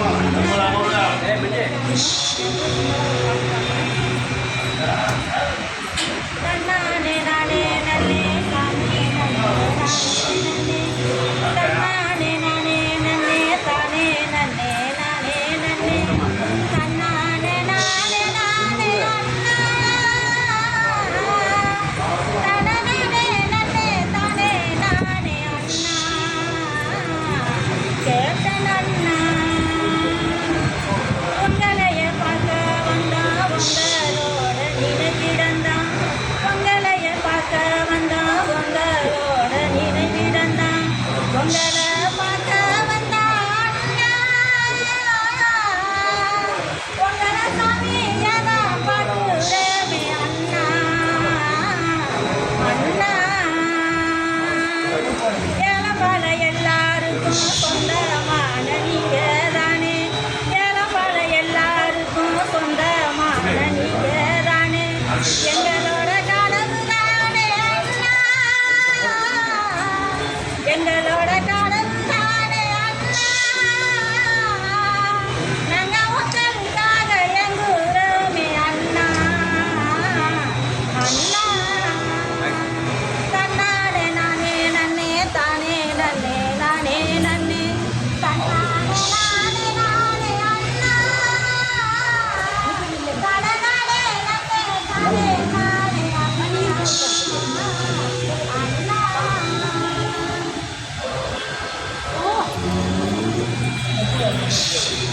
வாங்கும்போது linda, la verdad Deus.